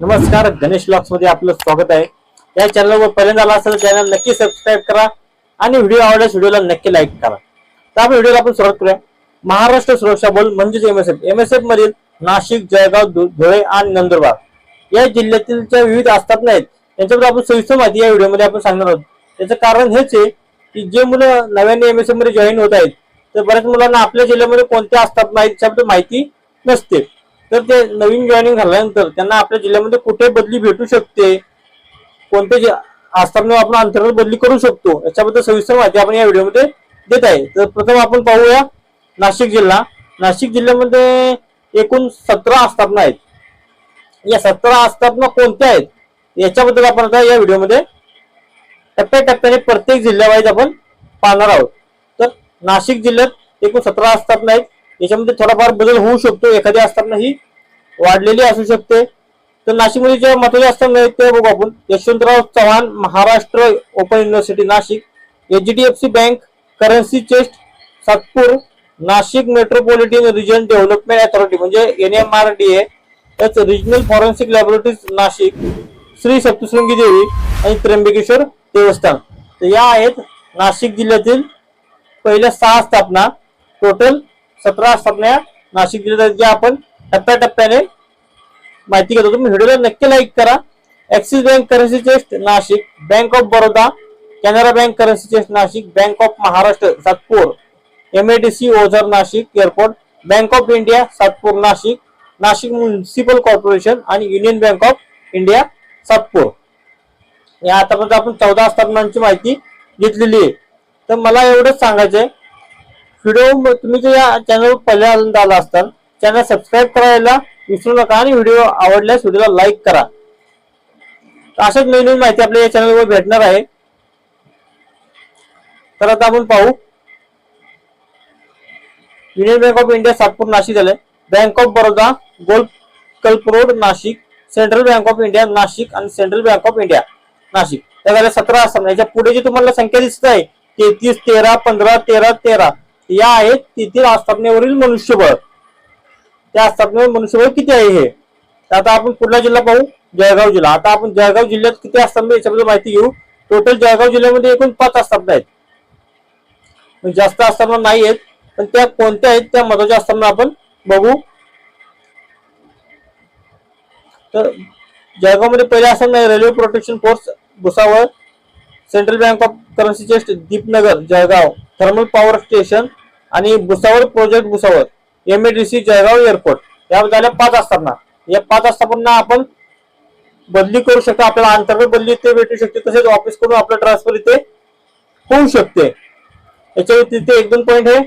नमस्कार गणेश ब्लॉग्समध्ये आपलं स्वागत आहे. या चॅनलवर पहिल्यांदा आला असेल चॅनल नक्की सबस्क्राईब करा आणि व्हिडिओ आवडल्यास व्हिडिओला नक्की लाईक करा. तर आपण व्हिडिओला आपण सुरुवात करूया. महाराष्ट्र सुरक्षा बल म्हणजेच एमएसएफ एमएसएफ मधील नाशिक जळगाव धु- धुळे आणि नंदुरबार या जिल्ह्यातील ज्या विविध आस्थापना आहेत. त्यांच्याबद्दल आपण सविस्तर माहिती या व्हिडिओमध्ये आपण सांगणार आहोत. त्याचं कारण हेच आहे की जे मुलं नव्याने एमएसएफमध्ये जॉईन होत आहेत तर बऱ्याच मुलांना आपल्या जिल्ह्यामध्ये कोणत्या आस्थापना आहेत त्याच्याबद्दल माहिती नसते. तर ते नवीन जॉईनिंग झाल्यानंतर त्यांना आपल्या जिल्ह्यामध्ये कुठे बदली भेटू शकते? कोणत्या जे आस्थापनेवर आपण अंतर्गत बदली करू शकतो? याच्याबद्दल सविस्तर माहिती आपण या व्हिडिओमध्ये देत आहे. तर प्रथम आपण पाहूया नाशिक जिल्हा. नाशिक जिल्ह्यामध्ये एकूण सतरा आस्थापना आहेत. या सतरा आस्थापना कोणत्या आहेत? याच्याबद्दल आपण आता या व्हिडिओमध्ये टप्प्याटप्प्याने प्रत्येक जिल्ह्यावाईज आपण पाहणार आहोत. तर नाशिक जिल्ह्यात एकूण सतरा आस्थापना आहेत. याच्यामध्ये थोडाफार बदल होऊ शकतो. एखादी असताना ही वाढलेली असू शकते. तर नाशिकमध्ये जे महत्त्वाचे असताना ते बघू आपण. Yashwantrao Chavan Maharashtra open university Nashik. H D F C bank currency chest Satpur Nashik metropolitan region development authority म्हणजे N M R D H regional forensic laboratories Nashik Shri Saptashrungi Devi आणि त्र्यंबकेश्वर देवस्थान. तर या आहेत नाशिक जिल्ह्यातील पहिल्या सहा स्थापना. टोटल सतरा स्थापना या नाशिक जिल्ह्यात ज्या आपण टप्प्याटप्प्याने माहिती घेतो तुम्ही व्हिडिओला नक्की लाईक करा. Axis bank currency chest Nashik bank of Baroda Canara bank currency chest Nashik bank of Maharashtra Satpur M A D C Ozar Nashik airport bank of India Satpur Nashik Nashik municipal corporation आणि union bank of India Satpur या आतापर्यंत आपण चौदा स्थापनांची माहिती घेतलेली आहे. तर मला एवढंच सांगायचंय व्हिडिओ तुम्ही जर या चॅनल पहिल्यांदा आला असताल चॅनल सबस्क्राईब करायला विसरू नका आणि व्हिडिओ आवडल्यास व्हिडिओला लाईक करा. अशाच नवीन नवीन माहिती आपल्या या चॅनलवर भेटणार आहे. तर आता आपण पाहू. Union bank of India Satpur Nashik झालंय. Bank of Baroda gold road Nashik. Central bank of India Nashik आणि central bank of India Nashik. त्या झाल्या सतरा आसाम. याच्यापुढे जी तुम्हाला संख्या दिसत आहे तेहतीस तेरा पंधरा तेरा तेरा. या आहेत तेथील आस्थापनेवरील मनुष्यबळ. त्या आस्थापनेवर मनुष्यबळ किती आहे हे? आता आपण पुढला जिल्हा पाहू जळगाव जिल्हा. आता आपण जळगाव जिल्ह्यात किती आस्थापना याच्याबद्दल माहिती घेऊ. टोटल जळगाव जिल्ह्यामध्ये एकूण पाच आस्थापना आहेत. म्हणजे जास्त आस्थापना नाही आहेत पण त्या कोणत्या आहेत त्या महत्त्वाच्या आस्थापना आपण बघू. तर जळगावमध्ये पहिल्या आस्थापना आहे railway protection force Bhusawal central bank of currency chest Deepnagar Jalgaon thermal power station आणि Bhusawal project Bhusawal C Jalgaon airport या झाल्या पाच आस्थापना या पाच आस्थापना आपण बदली करू शकतो. आपल्याला अंतर्गत बदली इथे भेटू शकते. तसेच ऑफिस करून आपलं ट्रान्सफर इथे होऊ शकते. याच्या तिथे एक दोन पॉईंट हे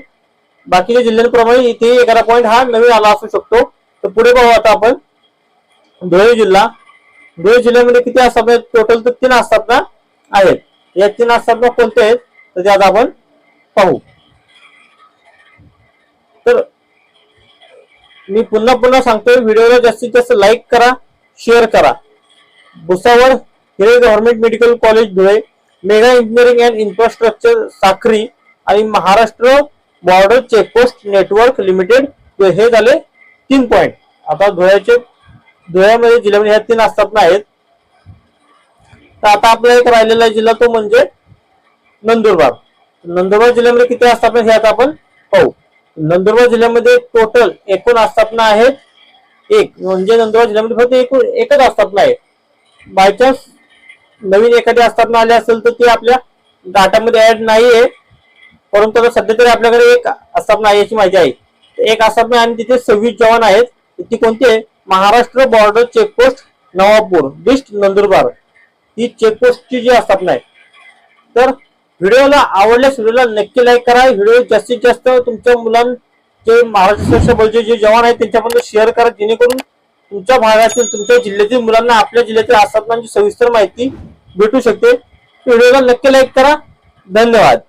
बाकीच्या जिल्ह्यांप्रमाणे इथे एखादा पॉईंट हा नवीन आला असू शकतो. तर पुढे पाहू आता आपण धुळे जिल्हा. धुळे जिल्ह्यामध्ये किती आस्थापना टोटल तर तीन आस्थापना आहेत. या तीन आस्थापना कोणत्या आहेत? तर ते आता आपण पाहू तर मी पुन्हा पुन्हा सांगतोय व्हिडिओला जास्तीत जास्त लाईक करा शेअर करा. Bhusawal Hire government medical college Dhule mega engineering and infrastructure Sakhri आणि Maharashtra border checkpost network limited हे झाले तीन पॉईंट आता धुळ्याचे धुळ्यामध्ये जिल्ह्यामध्ये ह्या तीन आस्थापना आहेत. तर आता आपला एक राहिलेला जिल्हा तो म्हणजे नंदुरबार. नंदुरबार जिल्ह्यामध्ये किती आस्थापना हे आता आपण पाहू. नंदुरबार जिल्ह्यामध्ये टोटल एकूण आस्थापना आहेत. एक म्हणजे नंदुरबार जिल्ह्यामध्ये फक्त एकूण एकच आस्थापना आहे. बायचान्स नवीन एखादी आस्थापना आली असेल तर ती आपल्या डाटामध्ये ऍड नाहीये. परंतु आता सध्या तरी आपल्याकडे एक आस्थापना आहे याची माहिती आहे. तर एक आस्थापना आहे आणि तिथे सव्वीस जवान आहेत. ती कोणती आहे? Maharashtra border checkpost Navapur dist Nandurbar. ही चेकपोस्टची जी आस्थापना आहे. तर व्हिडिओला आवडल्यास व्हिडिओला नक्की लाईक करा. व्हिडिओ जास्तीत जास्त तुमच्या मुलांचे महाराष्ट्र सुरक्षा बलचे जे जवान आहेत त्यांच्यापर्यंत शेअर करा. जेणेकरून तुमच्या भागातील तुमच्या जिल्ह्यातील मुलांना आपल्या जिल्ह्यातील आस्थापनांची सविस्तर माहिती भेटू शकते. व्हिडिओला नक्की लाईक करा. धन्यवाद.